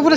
উপরে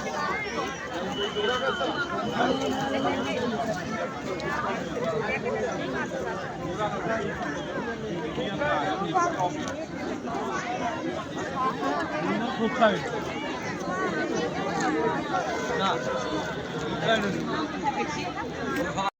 না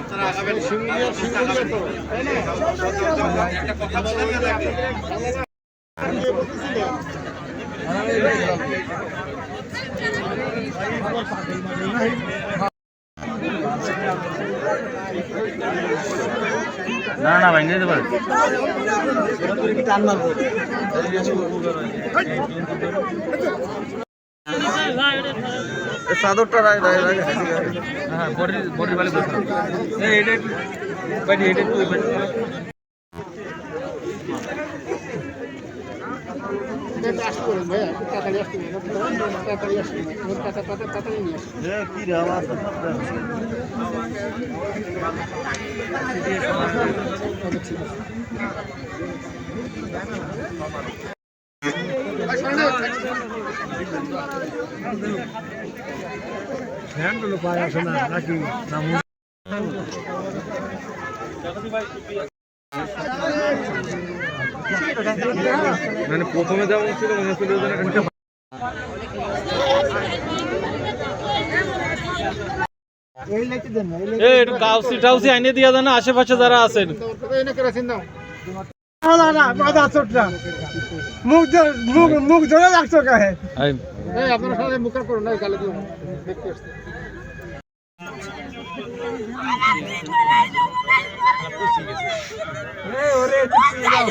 আপনারা আগাবেন সিঙ্গুলার সিঙ্গুলার একটা কথা বলেন না না ভাই নিতে পারে চাদরটা রাখ- রাখ- রাখ। হ্যাঁ বডির বডির বালি বসে এই এটা একটু বাইরে এটা একটু বাইরে মানে প্রথমে যেমন ছিল মনে হচ্ছিল একটা এই একটু কাউসি টাউসি আইনে দিয়া দেন আশেপাশে যারা আছেন। মুখ ধরে- মুখ মুখ ধরে রাখছো কাহে আই আপনারা মুখের করুন না গালে দিও দেখতে আসতে এই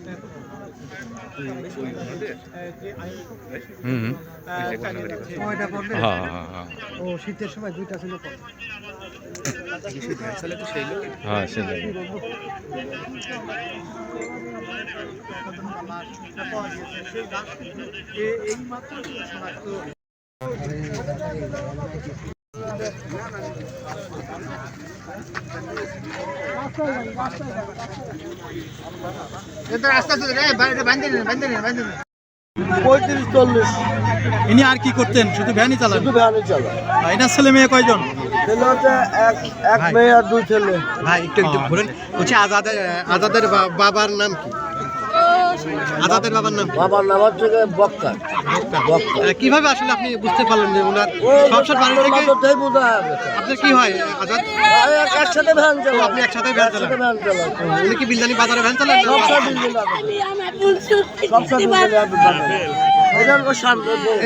ও শীতের সময় দুইটা ছিল। হ্যাঁ সেটাই পঁয়ত্রিশ চল্লিশ। ইনি আর কি করতেন? শুধু ভ্যানই চালান? শুধু ভ্যানই চালান। এনার ছেলে মেয়ে কয়জন? ছেলে হচ্ছে এক এক মেয়ে আর দুই ছেলে। ভাই একটু বলছি আজাদের আজাদের বাবার নাম কি? আজাদের বাবার নাম? বাবার নাম হচ্ছে বক্কা। কীভাবে আসলে আপনি বুঝতে পারলেন যে ওনার সংসার বাড়ি থেকে আপনার কি হয় আজাদ? একসাথে ভ্যান চালা আপনি একসাথে ভ্যান চালান? উনি কি বিলদানি বাজারে ভ্যান চালান?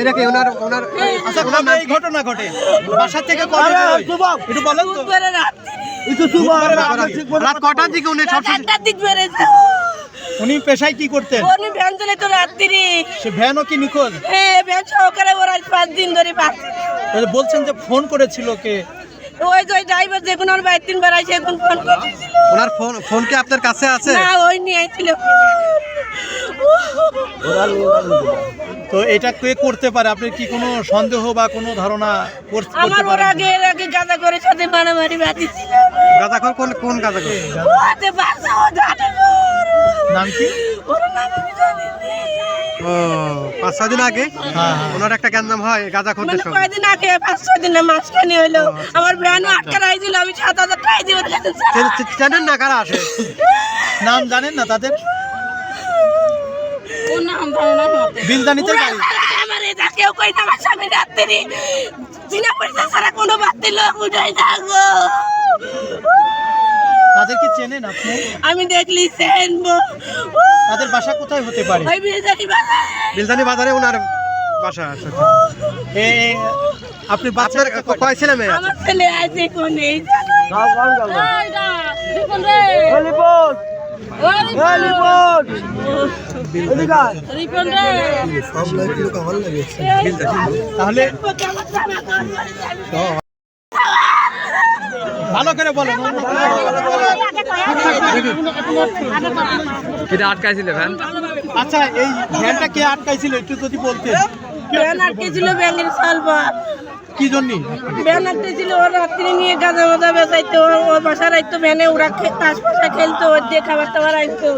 এটা কি ওনার ওনার আচ্ছা এই ঘটনা ঘটে। বাসা থেকে কবে। একটু বলেন তো। রাত কটার দিকে উনি সব দিক বেড়েছে উনি পেশায় কি করতেন? উনি ভ্যান চলে তো রাত্রি। সে ভ্যানও কি নিখোঁজ? হ্যাঁ ভ্যান সহকারে ওরা আজ পাঁচ দিন ধরে তাহলে বলছেন যে ফোন করেছিল কে? ওই যে ড্রাইভার যেগুন ওর বাইর তিনবার আছে এখন ফোন করতেছিল ওনার ফোন ফোন কি আপনার কাছে আছে? না ওই নিয়ে আইছিল। তো এটা কে করতে পারে? আপনার কি কোনো সন্দেহ বা কোনো ধারণা কর- করতে আমার ওর আগে এর আগে গাঁদা করে সাথে মারামারি বাঁধিছিল। গাঁজাখর কোন কোন ও জানে নাম কি? ওর নাম আমি জানি না। ও পাঁচ ছয় দিন আগে? হ্যাঁ হ্যাঁ। ওনার একটা গ্যাঞ্জাম হয় গাঁজা মানে খরদের সঙ্গে। কয়দিন আগে? পাঁচ ছয় দিন না মাঝখানে হইল। আমার ভ্যানও আটকা রাখছিল আমি সাত হাজার টাকা দিয়ে ওর কাছে জানেন না কারা আসে নাম জানেন না তাদের? ওর নাম জানি না বিলদানিতে বাড়ি আমার এটা কেউ কই না আমার স্বামী রাত্রি চিনা পয়সা ছাড়া কোনো বাতি লোক উঠাই গো। তাদের কি চেনেন আপনি? আমি দেখলি সেনবো তাদের বাসা কোথায় হতে পারে? ওই বিয়েজানি বাজার। বিলদানি বাজারে ওনার বাসা আছে। এ আপনি বাচ্চার কয় ছেলে মেয়ে আছে আমার ছেলে আছে কোনে? গাও, গাও, গাও, গাও। এই। তাহলে ভালো করে বলো এটা আটকাইছিলে ভ্যান? আচ্ছা এই ভ্যানটা কে আটকাইছিল একটু যদি বলতে ভ্যান আটকেছিল ব্যাঙের সালবার। কি জন্য? ভ্যান আটকাইছিল ছিল ওর রাত্রি নিয়ে গাঁজা মাজা বেচাইতো ও ওর বাসার আইতো ভ্যানে ওরা তাস পাশা খেলতো ওর দিয়ে খাবার টাবার আইতো।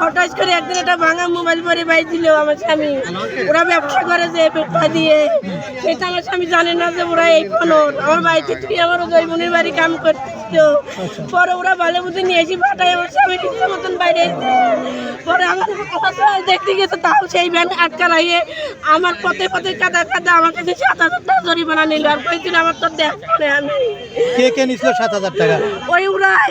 হঠাৎ করে একদিন একটা ভাঙা মোবাইল পরে বাইছিল আমার স্বামী। ওরা ব্যবসা করে যে পেটটা দিয়ে। সেটা আমার স্বামী জানে না যে ওরা এই ফোন আমার বাড়িতে তুই আমার ওই বোনের বাড়ি কাম করতেছিল। পরে ওরা ভালো বুঝে নিয়ে এসে পাঠায় আমার স্বামী নিজের মতন বাইরে। পরে আমার দেখতে গেছে তাও সেই ভ্যান আটকা রাখিয়ে আমার পথে পথে কাদা কাদা আমার কাছে সাত হাজার টাকা জরিমানা নিল। আর কইছিল আমার তো দেখ না আমি কে কে নিছিল সাত হাজার টাকা? ওই উড়াই।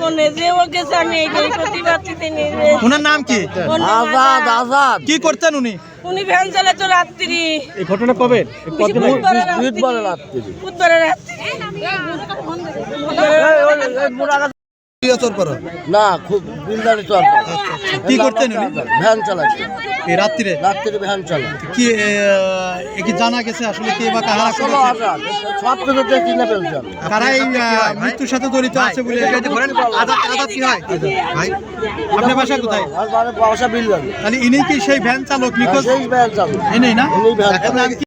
মনে যে ও গেছে আমি এইটাই প্রতিবাদ দিতে ওনার নাম কি? আজাদ আজাদ। কি করতেন উনি? উনি ভ্যান চালাতো রাত্রি। এই ঘটনা কবে? বুধবারে বিট বলে রাত্রি। রাত্রি। রাত্রি। না খুব বিলদারি চল কি করতেন উনি? ভ্যান চালাচ্ছে এই রাত্রিরে? রাত্রিরে ভ্যান চালায়। কি কি জানা গেছে আসলে কে বা করেছে? সব কিছু দিয়ে কিনে ফেলছে। আমি। কারা এই মৃত্যুর সাথে জড়িত আছে বলে এই যে বলেন আজাদ আজাদ কি হয়? ভাই। আপনার বাসা কোথায়? আর বাসা বিলদারি তাহলে ইনি কি সেই ভ্যান চালক নিখোঁজ? সেই ভ্যান চালু এনেই না? ইনি ভ্যান?